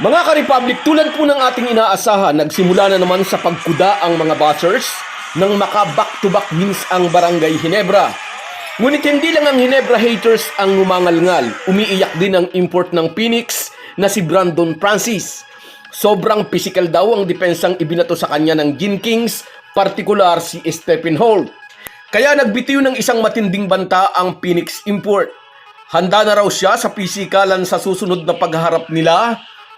Mga ka-Republic, tulad po ng ating inaasahan, nagsimula na naman sa pagkuda ang mga buzzers nang maka back-to-back wins ang Barangay Hinebra. Ngunit hindi lang ang Hinebra haters ang ngumangalngal. Umiiyak din ang import ng Phoenix na si Brandon Francis. Sobrang physical daw ang depensang ibinato sa kanya ng Gin Kings, partikular si Stephen Holt. Kaya nagbitiw ng isang matinding banta ang Phoenix import. Handa na raw siya sa pisikalan sa susunod na pagharap nila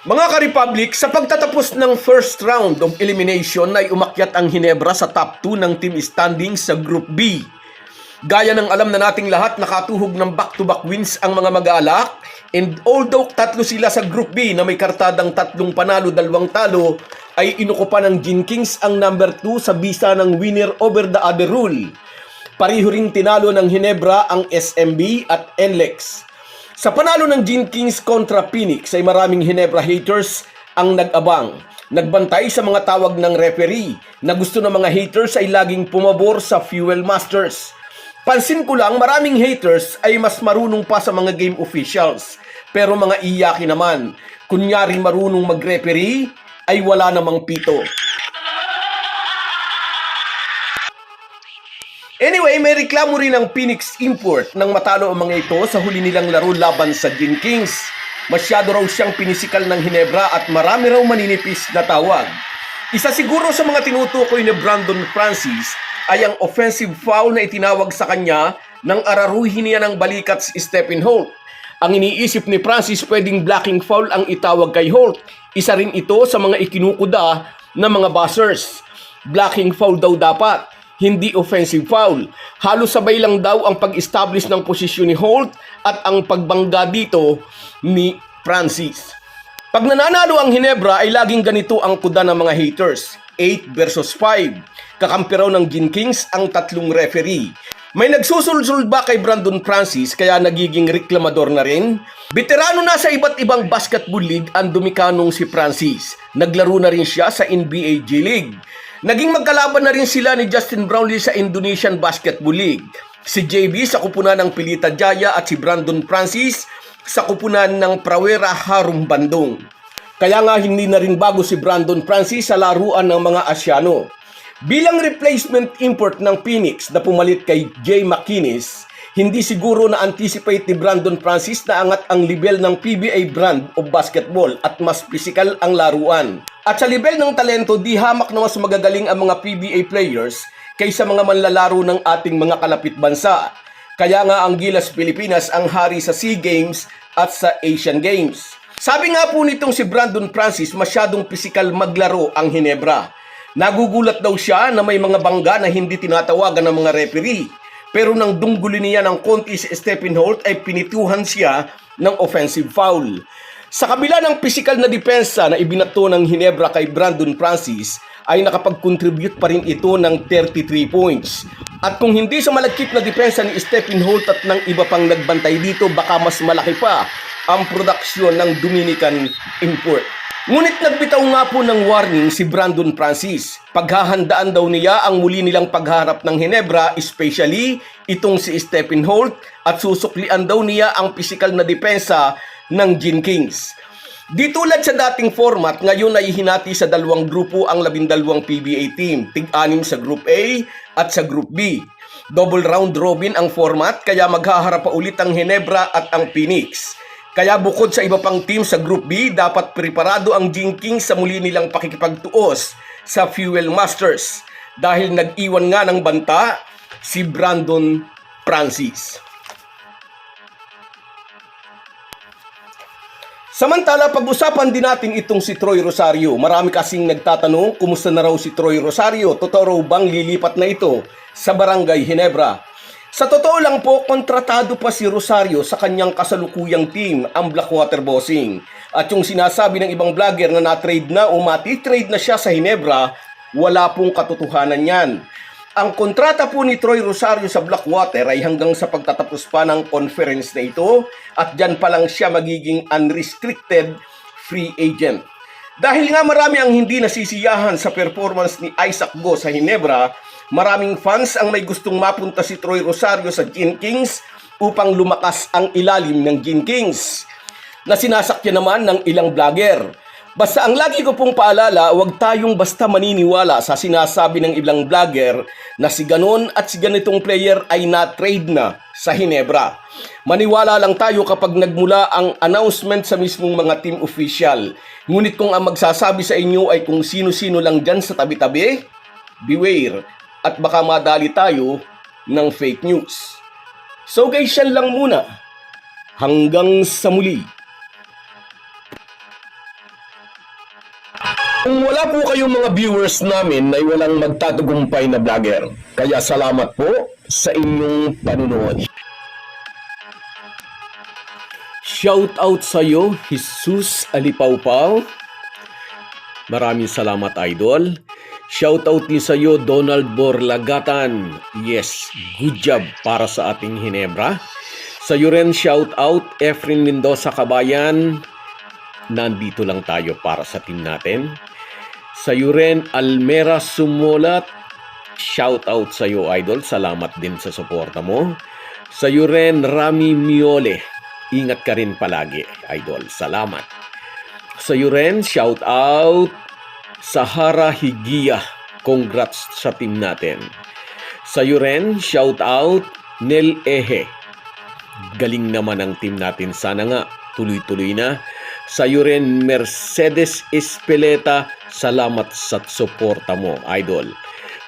Mga ka-Republic, sa pagtatapos ng first round of elimination ay umakyat ang Hinebra sa top 2 ng team standing sa Group B. Gaya ng alam na nating lahat, nakatuhog ng back-to-back wins ang mga mag-aalak. And although tatlo sila sa Group B na may kartadang tatlong panalo, dalawang talo, ay inukupa ng Gin Kings ang number 2 sa bisa ng winner over the other rule. Pariho ring tinalo ng Hinebra ang SMB at NLEX. Sa panalo ng Gin Kings kontra Phoenix ay maraming Hinebra haters ang nag-abang. Nagbantay sa mga tawag ng referee na gusto ng mga haters ay laging pumabor sa Fuel Masters. Pansin ko lang maraming haters ay mas marunong pa sa mga game officials. Pero mga iyaki naman, kunyari marunong mag-referee ay wala namang pito. Anyway, may reklamo rin ang Phoenix Import nang matalo ang mga ito sa huli nilang laro laban sa Gin Kings. Masyado raw siyang pinisikal ng Hinebra at marami raw maninipis na tawag. Isa siguro sa mga tinutukoy ni Brandon Francis ay ang offensive foul na itinawag sa kanya nang araruhin niya ng balikat si Stephen Holt. Ang iniisip ni Francis pwedeng blocking foul ang itawag kay Holt. Isa rin ito sa mga ikinukuda ng mga buzzers. Blocking foul daw dapat, hindi offensive foul. Halos sabay lang daw ang pag-establish ng posisyon ni Holt at ang pagbangga dito ni Francis. Pag nananalo ang Hinebra ay laging ganito ang kuda ng mga haters. 8 versus 5. Kakampi raw ng Gin Kings ang tatlong referee. May nagsusulsul ba kay Brandon Francis kaya nagiging reklamador na rin? Veterano na sa iba't ibang basketball league ang dumikanong si Francis. Naglaro na rin siya sa NBA G League. Naging magkalaban na rin sila ni Justin Brownlee sa Indonesian Basketball League. Si JB sa kupunan ng Pilita Jaya at si Brandon Francis sa kupunan ng Prawera Harum Bandung. Kaya nga hindi na rin bago si Brandon Francis sa laruan ng mga Asyano. Bilang replacement import ng Phoenix na pumalit kay Jay McKinnis, hindi siguro na-anticipate ni Brandon Francis na angat ang level ng PBA brand of basketball at mas physical ang laruan. At sa level ng talento, di hamak na mas magagaling ang mga PBA players kaysa mga manlalaro ng ating mga kalapit bansa. Kaya nga ang Gilas Pilipinas ang hari sa SEA Games at sa Asian Games. Sabi nga po nitong si Brandon Francis, masyadong pisikal maglaro ang Hinebra. Nagugulat daw siya na may mga bangga na hindi tinatawagan ng mga referee. Pero nang dungguli niya ng konti si Stephen Holt ay pinituhan siya ng offensive foul. Sa kabila ng pisikal na depensa na ibinato ng Hinebra kay Brandon Francis, ay nakapag-contribute pa rin ito ng 33 points. At kung hindi sa malagkit na depensa ni Stephen Holt at ng iba pang nagbantay dito, baka mas malaki pa ang produksyon ng Dominican import. Ngunit nagbitaw nga po ng warning si Brandon Francis. Paghahandaan daw niya ang muli nilang pagharap ng Hinebra, especially itong si Stephen Holt at susuklian daw niya ang pisikal na depensa ng Gin Kings. Di tulad sa dating format, ngayon ay hinati sa dalawang grupo ang labindalawang PBA team, tig-anim sa Group A at sa Group B. Double round robin ang format kaya maghaharap pa ulit ang Hinebra at ang Phoenix. Kaya bukod sa iba pang team sa Group B, dapat preparado ang Gin Kings sa muli nilang pakikipagtuos sa Fuel Masters dahil nag-iwan nga ng banta si Brandon Francis. Samantala, pag-usapan din natin itong si Troy Rosario. Marami kasing nagtatanong, kumusta na raw si Troy Rosario? Totoo raw bang lilipat na ito sa Barangay Hinebra? Sa totoo lang po, kontratado pa si Rosario sa kanyang kasalukuyang team, ang Blackwater Bossing. At yung sinasabi ng ibang vlogger na na-trade na o mati-trade na siya sa Hinebra, wala pong katotohanan yan. Ang kontrata po ni Troy Rosario sa Blackwater ay hanggang sa pagtatapos pa ng conference na ito at dyan pa lang siya magiging unrestricted free agent. Dahil nga marami ang hindi nasisiyahan sa performance ni Isaac Go sa Hinebra, maraming fans ang may gustong mapunta si Troy Rosario sa Gin Kings upang lumakas ang ilalim ng Gin Kings na sinasakyan naman ng ilang vlogger. Basta ang lagi ko pong paalala, huwag tayong basta maniniwala sa sinasabi ng ilang vlogger na si ganon at si ganitong player ay na-trade na sa Hinebra. Maniwala lang tayo kapag nagmula ang announcement sa mismong mga team official. Ngunit kung ang magsasabi sa inyo ay kung sino-sino lang dyan sa tabi-tabi, beware at baka madali tayo ng fake news. So guys, yan lang muna. Hanggang sa muli. Kung wala po kayong mga viewers namin ay walang magtatagumpay na vlogger. Kaya salamat po sa inyong panunood. Shout out sa iyo, Jesus Alipawpaw. Maraming salamat, Idol. Shout out din sa iyo, Donald Borlagatan. Yes, good job para sa ating Hinebra. Sa iyo rin, shout out, Efren Mendoza Kabayan. Nandito lang tayo para sa team natin. Sa iyo rin, Almera Sumulat. Shout out sa iyo, Idol. Salamat din sa suporta mo. Sa iyo rin, Rami Miole. Ingat ka rin palagi, Idol. Salamat. Sa iyo rin, shout out Sahara Higia. Congrats sa team natin. Sa iyo rin, shout out Nel Ehe. Galing naman ang team natin. Sana nga tuloy-tuloy na. Sa iyo rin, Mercedes Espeleta. Salamat sa suporta mo, Idol.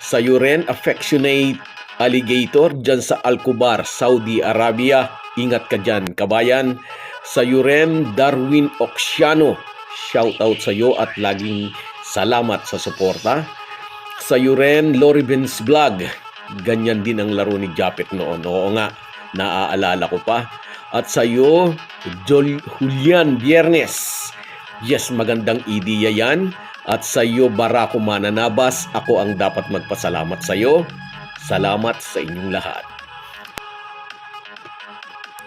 Sa iyo rin, Affectionate Alligator dyan sa Alcubar, Saudi Arabia. Ingat ka dyan, kabayan. Sa iyo rin, Darwin Oxiano. Shout out sa iyo at laging salamat sa suporta. Sa rin, Lori Benz Vlog. Ganyan din ang laro ni Japet noon. Oo nga, naaalala ko pa. At sa iyo, Jol Julian Biernes. Yes, magandang ideya yan. At sa iyo, Barako Mananabas, ako ang dapat magpasalamat sa iyo. Salamat sa inyong lahat.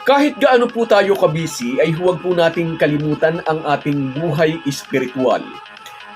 Kahit gaano po tayo kabisi, ay huwag po nating kalimutan ang ating buhay espiritual.